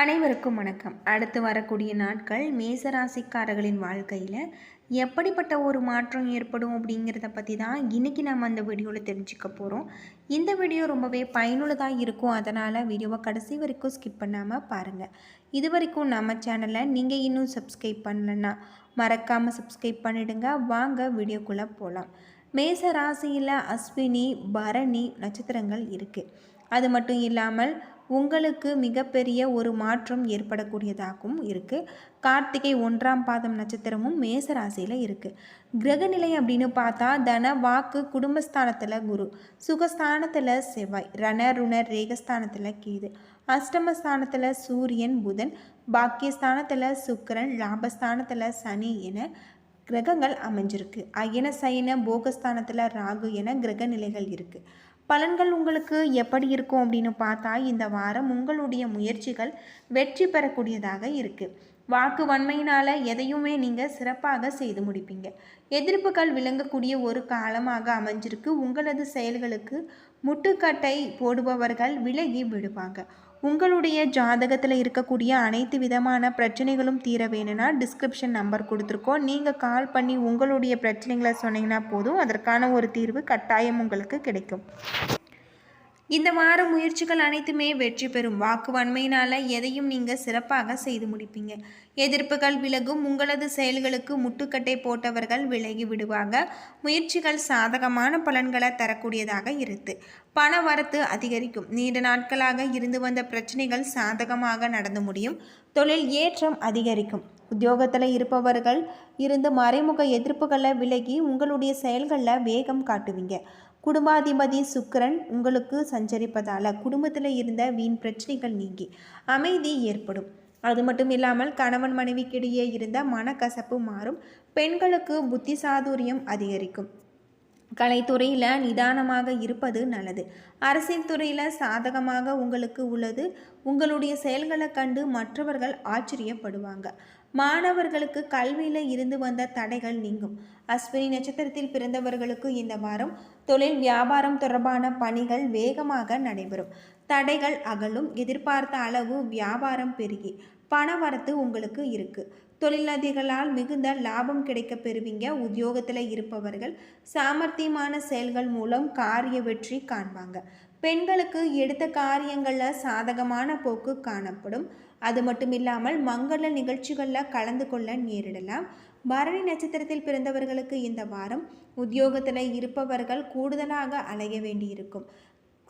அனைவருக்கும் வணக்கம். அடுத்து வரக்கூடிய நாட்கள் மேசராசிக்காரர்களின் வாழ்க்கையில் எப்படிப்பட்ட ஒரு மாற்றம் ஏற்படும் அப்படிங்கிறத பற்றி தான் இன்றைக்கி நம்ம அந்த வீடியோவில் தெரிஞ்சுக்க போகிறோம் இந்த வீடியோ ரொம்பவே பயனுள்ளதாக இருக்கும். அதனால் வீடியோவை கடைசி வரைக்கும் ஸ்கிப் பண்ணாமல் பாருங்கள் இது வரைக்கும் நம்ம சேனலை நீங்கள் இன்னும் சப்ஸ்கிரைப் பண்ணலன்னா மறக்காமல் சப்ஸ்கிரைப் பண்ணிவிடுங்க வாங்க வீடியோக்குள்ளே போகலாம் மேச ராசியில் அஸ்வினி பரணி நட்சத்திரங்கள் இருக்குது அது மட்டும் இல்லாமல் உங்களுக்கு மிகப்பெரிய ஒரு மாற்றம் ஏற்படக்கூடியதாகவும் இருக்குது கார்த்திகை ஒன்றாம் பாதம் நட்சத்திரமும் மேசராசியில் இருக்குது கிரகநிலை அப்படின்னு பார்த்தா தன வாக்கு குடும்பஸ்தானத்தில் குரு. சுகஸ்தானத்தில் செவ்வாய். ரண ருணர் ரேகஸ்தானத்தில் கீது. அஷ்டமஸ்தானத்தில் சூரியன் புதன். பாக்கியஸ்தானத்தில் சுக்கரன் லாபஸ்தானத்தில் சனி என கிரகங்கள் அமைஞ்சிருக்கு. அயன சயன போகஸ்தானத்தில் ராகு என கிரக நிலைகள் இருக்குது பலன்கள் உங்களுக்கு எப்படி இருக்கும் அப்படின்னு பார்த்தா இந்த வாரம் உங்களுடைய முயற்சிகள் வெற்றி பெறக்கூடியதாக இருக்குது வாக்கு வன்மையினால் எதையுமே நீங்கள் சிறப்பாக செய்து முடிப்பீங்க. எதிர்ப்புகள் விளங்கக்கூடிய ஒரு காலமாக அமைஞ்சிருக்கு. உங்களது செயல்களுக்கு முட்டுக்கட்டை போடுபவர்கள் விலகி விடுவாங்க. உங்களுடைய ஜாதகத்தில் இருக்கக்கூடிய அனைத்து விதமான பிரச்சனைகளும் தீர வேணும்னா டிஸ்கிரிப்ஷன் நம்பர் கொடுத்துருக்கோம். நீங்கள் கால் பண்ணி உங்களுடைய பிரச்சனைகளை சொன்னீங்கன்னா போதும். அதற்கான ஒரு தீர்வு கட்டாயம் உங்களுக்கு கிடைக்கும். இந்த வார முயற்சிகள் அனைத்துமே வெற்றி பெறும். வாக்கு வன்மையினால் எதையும் நீங்கள் சிறப்பாக செய்து முடிப்பீங்க. எதிர்ப்புகள் விலகும். உங்களது செயல்களுக்கு முட்டுக்கட்டை போட்டவர்கள் விலகி விடுவாங்க. முயற்சிகள் சாதகமான பலன்களை தரக்கூடியதாக இருக்கு. பண வரத்து அதிகரிக்கும். நீண்ட நாட்களாக இருந்து வந்த பிரச்சனைகள் சாதகமாக நடந்து முடியும். தொழில் ஏற்றம் அதிகரிக்கும். உத்தியோகத்தில் இருப்பவர்கள் இருந்து மறைமுக எதிர்ப்புகளை விலகி உங்களுடைய செயல்களில் வேகம் காட்டுவீங்க. குடும்பாதிபதி சுக்கிரன் உங்களுக்கு சஞ்சரிப்பதால் குடும்பத்தில் இருந்த வீண் பிரச்சனைகள் நீங்கி அமைதி ஏற்படும். அது மட்டும் இல்லாமல் கணவன் மனைவிக்கிடையே இருந்த மனக்கசப்பு மாறும். பெண்களுக்கு புத்தி சாதுரியம் அதிகரிக்கும். கலைத்துறையில் நிதானமாக இருப்பது நல்லது. அரசியல் துறையில் சாதகமாக உங்களுக்கு உள்ளது. உங்களுடைய செயல்களை கண்டு மற்றவர்கள் ஆச்சரியப்படுவாங்க. மாணவர்களுக்கு கல்வியில் இருந்து வந்த தடைகள் நீங்கும். அஸ்வினி நட்சத்திரத்தில் பிறந்தவர்களுக்கு இந்த வாரம் தொழில் வியாபாரம் தொடர்பான பணிகள் வேகமாக நடைபெறும். தடைகள் அகலும் எதிர்பார்த்த அளவு வியாபாரம் பெருகி பணவரத்து உங்களுக்கு இருக்குது தொழிலதிகளால் மிகுந்த லாபம் கிடைக்க பெறுவீங்க. உத்தியோகத்தில் இருப்பவர்கள் சாமர்த்தியமான செயல்கள் மூலம் காரிய வெற்றி காண்பாங்க. பெண்களுக்கு எடுத்த காரியங்களில் சாதகமான போக்கு காணப்படும். அது மட்டும் இல்லாமல் மங்கள நிகழ்ச்சிகளில் கலந்து கொள்ள நேரிடலாம். பரணி நட்சத்திரத்தில் பிறந்தவர்களுக்கு இந்த வாரம் உத்தியோகத்தில் இருப்பவர்கள் கூடுதலாக அலைய வேண்டியிருக்கும்.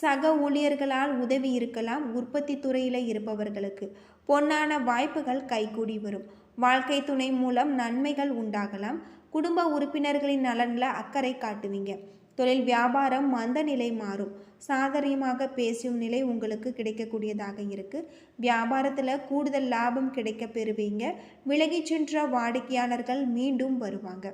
சக ஊழியர்களால் உதவி இருக்கலாம் உற்பத்தி துறையில் இருப்பவர்களுக்கு பொன்னான வாய்ப்புகள் கைகூடி வரும். வாழ்க்கை துணை மூலம் நன்மைகள் உண்டாகலாம். குடும்ப உறுப்பினர்களின் நலனில் அக்கறை காட்டுவீங்க. தொழில் வியாபாரம் மந்த நிலை மாறும். சாதரியமாக பேசும் நிலை உங்களுக்கு கிடைக்கக்கூடியதாக இருக்குது வியாபாரத்தில் கூடுதல் லாபம் கிடைக்க பெறுவீங்க. விலகி சென்ற வாடிக்கையாளர்கள் மீண்டும் வருவாங்க.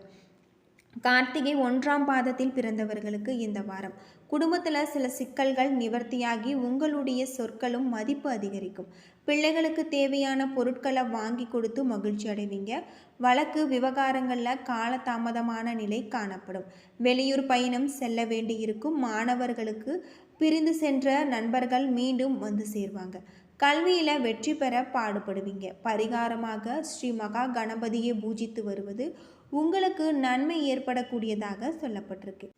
கார்த்திகை ஒன்றாம் பாதத்தில் பிறந்தவர்களுக்கு இந்த வாரம். குடும்பத்தில் சில சிக்கல்கள் நிவர்த்தியாகி உங்களுடைய சொற்களும் மதிப்பு அதிகரிக்கும். பிள்ளைகளுக்கு தேவையான பொருட்களை வாங்கி கொடுத்து மகிழ்ச்சி அடைவீங்க. வழக்கு விவகாரங்களில் காலதாமதமான நிலை காணப்படும். வெளியூர் பயணம் செல்ல வேண்டியிருக்கும். மாணவர்களுக்கு பிரிந்து சென்ற நண்பர்கள் மீண்டும் வந்து சேர்வாங்க. கல்வியில் வெற்றி பெற பாடுபடுவீங்க. பரிகாரமாக ஸ்ரீ மகா கணபதியை பூஜித்து வருவது உங்களுக்கு நன்மை ஏற்படக்கூடியதாக சொல்லப்பட்டிருக்கு.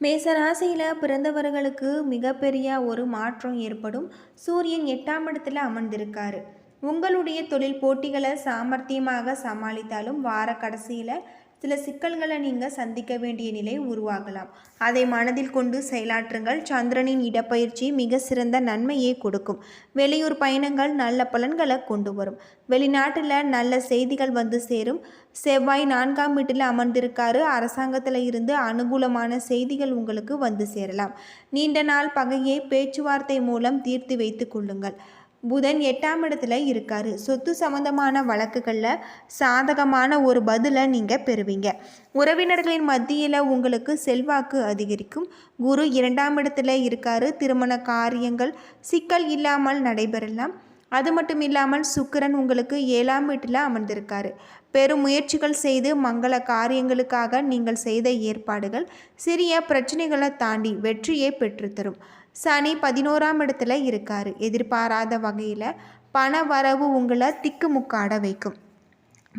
மேசராசியில் பிறந்தவர்களுக்கு மிகப்பெரிய ஒரு மாற்றம் ஏற்படும். சூரியன் எட்டாம் இடத்துல அமர்ந்திருக்காரு. உங்களுடைய தொழில் போட்டிகளை சாமர்த்தியமாக சமாளித்தாலும் வார கடைசியில் சில சிக்கல்களை நீங்கள் சந்திக்க வேண்டிய நிலை உருவாகலாம். அதை மனதில் கொண்டு செயலாற்றுங்கள். சந்திரனின் இடப்பயிற்சி மிக சிறந்த நன்மையை கொடுக்கும். வெளியூர் பயணங்கள் நல்ல பலன்களை கொண்டு வரும். வெளிநாட்டில் நல்ல செய்திகள் வந்து சேரும். செவ்வாய் நான்காம் வீட்டில் அமர்ந்திருக்காரு. அரசாங்கத்தில் இருந்து அனுகூலமான செய்திகள் உங்களுக்கு வந்து சேரலாம். நீண்ட நாள் பகையை பேச்சுவார்த்தை மூலம் தீர்த்து வைத்து கொள்ளுங்கள். புதன் எட்டாம் இடத்துல இருக்கார். சொத்து சம்பந்தமான வழக்குகளில் சாதகமான ஒரு பதிலை நீங்கள் பெறுவீங்க. உறவினர்களின் மத்தியில் உங்களுக்கு செல்வாக்கு அதிகரிக்கும். குரு இரண்டாம் இடத்துல இருக்கார். திருமண காரியங்கள் சிக்கல் இல்லாமல் நடைபெறலாம். அது மட்டும் இல்லாமல் சுக்கிரன் உங்களுக்கு ஏழாம் வீட்டில் அமர்ந்திருக்காரு. பெரும் முயற்சிகள் செய்து மங்கள காரியங்களுக்காக நீங்கள் செய்த ஏற்பாடுகள் சிறிய பிரச்சனைகளை தாண்டி வெற்றியை பெற்றுத்தரும். சனி பதினோராம் இடத்துல இருக்கார். எதிர்பாராத வகையில் பண வரவு உங்களை திக்குமுக்காட வைக்கும்.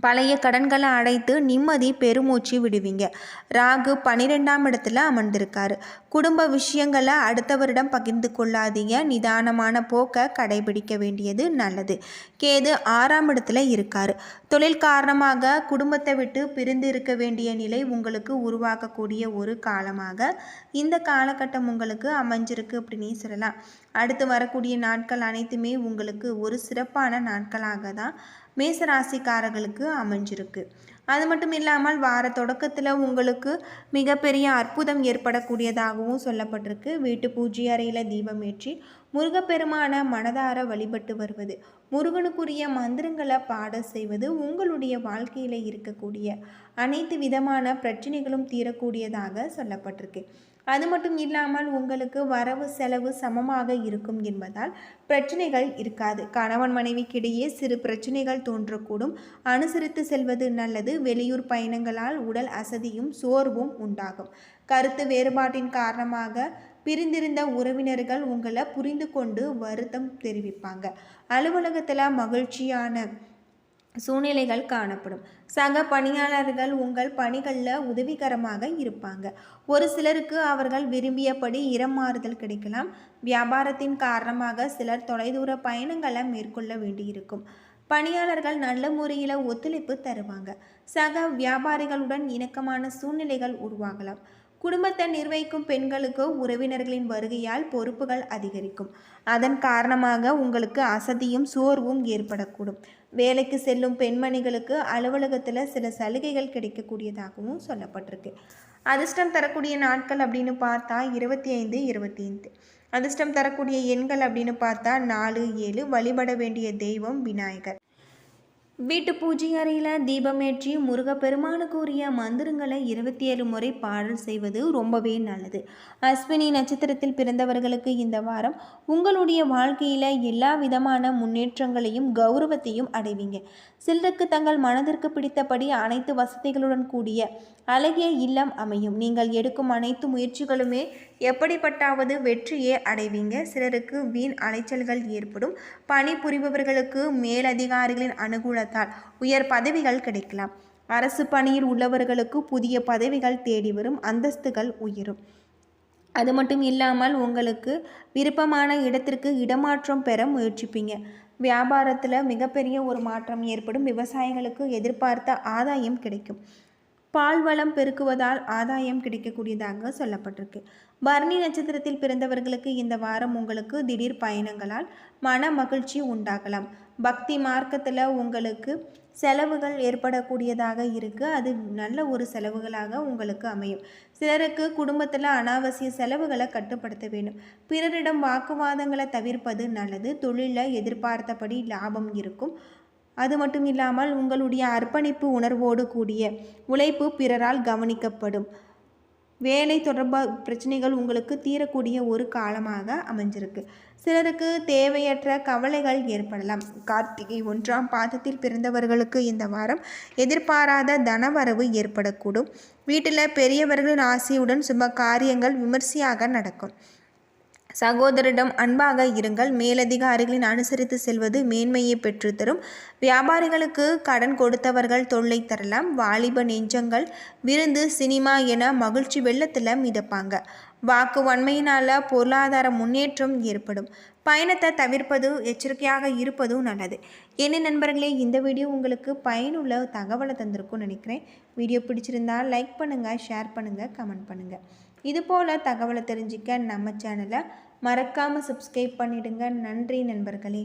பழைய கடன்களை அடைத்து நிம்மதி பெருமூச்சு விடுவீங்க. ராகு பன்னிரெண்டாம் இடத்துல அமர்ந்திருக்காரு. குடும்ப விஷயங்களை அடுத்தவரிடம் பகிர்ந்து கொள்ளாதீங்க. நிதானமான போக்கை கடைபிடிக்க வேண்டியது நல்லது. கேது ஆறாம் இடத்துல இருக்காரு. தொழில் காரணமாக குடும்பத்தை விட்டு பிரிந்து இருக்க வேண்டிய நிலை உங்களுக்கு உருவாக்கக்கூடிய ஒரு காலமாக இந்த காலகட்டம் உங்களுக்கு அமைஞ்சிருக்கு அப்படின்னு சொல்லலாம். அடுத்து வரக்கூடிய நாட்கள் அனைத்துமே உங்களுக்கு ஒரு சிறப்பான நாட்களாக தான் மேசராசிக்காரர்களுக்கு அமைஞ்சிருக்கு. அது மட்டும் இல்லாமல் வார தொடக்கத்தில் உங்களுக்கு மிகப்பெரிய அற்புதம் ஏற்படக்கூடியதாகவும் சொல்லப்பட்டிருக்கு. வீட்டு பூஜை அறையில் தீபம் ஏற்றி முருகப்பெருமான மனதார வழிபட்டு வருவது. முருகனுக்குரிய மந்திரங்களை பாட செய்வது உங்களுடைய வாழ்க்கையில் இருக்கக்கூடிய அனைத்து விதமான பிரச்சனைகளும் தீரக்கூடியதாக சொல்லப்பட்டிருக்கு. அது மட்டும் இல்லாமல் உங்களுக்கு வரவு செலவு சமமாக இருக்கும் என்பதால் பிரச்சனைகள் இருக்காது. கணவன் மனைவிக்கிடையே சிறு பிரச்சனைகள் தோன்றக்கூடும். அனுசரித்து செல்வது நல்லது. வெளியூர் பயணங்களால் உடல் அசதியும் சோர்வும் உண்டாகும். கருத்து வேறுபாட்டின் காரணமாக பிரிந்திருந்த உறவினர்கள் உங்களை புரிந்து கொண்டு வருத்தம் தெரிவிப்பாங்க. அலுவலகத்தில் மகிழ்ச்சியான சூழ்நிலைகள் காணப்படும். சக பணியாளர்கள் உங்கள் பணிகளில் உதவிகரமாக இருப்பாங்க. ஒரு சிலருக்கு அவர்கள் விரும்பியபடி இடமாறுதல் கிடைக்கலாம். வியாபாரத்தின் காரணமாக சிலர் தொலைதூர பயணங்களை மேற்கொள்ள வேண்டியிருக்கும். பணியாளர்கள் நல்ல முறையில் ஒத்துழைப்பு தருவாங்க. சக வியாபாரிகளுடன் இணக்கமான சூழ்நிலைகள் உருவாகலாம். குடும்பத்தை நிர்வகிக்கும் பெண்களுக்கு உறவினர்களின் வருகையால் பொறுப்புகள் அதிகரிக்கும். அதன் காரணமாக உங்களுக்கு அசதியும் சோர்வும் ஏற்படக்கூடும். வேலைக்கு செல்லும் பெண்மணிகளுக்கு அலுவலகத்தில் சில சலுகைகள் கிடைக்கக்கூடியதாகவும் சொல்லப்பட்டிருக்கு. அதிர்ஷ்டம் தரக்கூடிய நாட்கள் அப்படின்னு பார்த்தா இருபத்தி ஐந்து இருபத்தி ஐந்து அதிர்ஷ்டம் தரக்கூடிய எண்கள் அப்படின்னு பார்த்தா நாலு ஏழு. வழிபட வேண்டிய தெய்வம் விநாயகர். வீட்டு பூஜை அறையில் தீபமேற்றி முருகப்பெருமானுக்கு உரிய மந்திரங்களை இருபத்தி ஏழு முறை பாடல் செய்வது ரொம்பவே நல்லது. அஸ்வினி நட்சத்திரத்தில் பிறந்தவர்களுக்கு இந்த வாரம் உங்களுடைய வாழ்க்கையில் எல்லா விதமான முன்னேற்றங்களையும் கௌரவத்தையும் அடைவீங்க. சிலருக்கு தங்கள் மனதிற்கு பிடித்தபடி அனைத்து வசதிகளுடன் கூடிய அழகிய இல்லம் அமையும். நீங்கள் எடுக்கும் அனைத்து முயற்சிகளுமே எப்படிப்பட்டாவது வெற்றியே அடைவீங்க. சிலருக்கு வீண் அலைச்சல்கள் ஏற்படும். பணி புரிபவர்களுக்கு மேலதிகாரிகளின் அனுகூலத்தால் உயர் பதவிகள் கிடைக்கலாம். அரசு பணியில் உள்ளவர்களுக்கு புதிய பதவிகள் தேடி வரும். அந்தஸ்துகள் உயரும். அது மட்டும் இல்லாமல் உங்களுக்கு விருப்பமான இடத்திற்கு இடமாற்றம் பெற முயற்சிப்பீங்க. வியாபாரத்தில் மிகப்பெரிய ஒரு மாற்றம் ஏற்படும். விவசாயிகளுக்கு எதிர்பார்த்த ஆதாயம் கிடைக்கும். பால் வளம் பெருக்குவதால் ஆதாயம் கிடைக்கக்கூடியதாக சொல்லப்பட்டிருக்கு. பரணி நட்சத்திரத்தில் பிறந்தவர்களுக்கு இந்த வாரம் உங்களுக்கு திடீர் பயணங்களால் மன மகிழ்ச்சி உண்டாகலாம். பக்தி மார்க்கத்தில் உங்களுக்கு செலவுகள் ஏற்படக்கூடியதாக இருக்குது அது நல்ல ஒரு செலவுகளாக உங்களுக்கு அமையும். சிலருக்கு குடும்பத்தில் அனாவசிய செலவுகளை கட்டுப்படுத்த வேண்டும். பிறரிடம் வாக்குவாதங்களை தவிர்ப்பது நல்லது. தொழிலில் எதிர்பார்த்தபடி லாபம் இருக்கும். அது மட்டும் இல்லாமல் உங்களுடைய அர்ப்பணிப்பு உணர்வோடு கூடிய உழைப்பு பிறரால் கவனிக்கப்படும். வேலை தொடர்பாக பிரச்சனைகள் உங்களுக்கு தீரக்கூடிய ஒரு காலமாக அமைஞ்சிருக்கு. சிலருக்கு தேவையற்ற கவலைகள் ஏற்படலாம். கார்த்திகை ஒன்றாம் பாதத்தில் பிறந்தவர்களுக்கு இந்த வாரம் எதிர்பாராத தனவரவு ஏற்படக்கூடும். வீட்டில் பெரியவர்களின் ஆசையுடன் சுப காரியங்கள் விமர்சையாக நடக்கும். சகோதரிடம் அன்பாக இருங்கள். மேலதிகாரிகளின் அனுசரித்து செல்வது மேன்மையை பெற்றுத்தரும் வியாபாரிகளுக்கு கடன் கொடுத்தவர்கள் தொல்லை தரலாம். வாலிப நெஞ்சங்கள் விருந்து சினிமா என மகிழ்ச்சி வெள்ளத்தில் மிதப்பாங்க. வாக்கு வன்மையினால் பொருளாதார முன்னேற்றம் ஏற்படும். பயணத்தை தவிர்ப்பது எச்சரிக்கையாக இருப்பதும் நல்லது. என்ன நண்பர்களே இந்த வீடியோ உங்களுக்கு பயனுள்ள தகவலை தந்திருக்கும்னு நினைக்கிறேன். வீடியோ பிடிச்சிருந்தால் லைக் பண்ணுங்கள் ஷேர் பண்ணுங்கள் கமெண்ட் பண்ணுங்கள் இதுபோல் தகவலை தெரிஞ்சிக்க நம்ம சேனலை மறக்காமல் சப்ஸ்கிரைப் பண்ணிவிடுங்க நன்றி நண்பர்களே.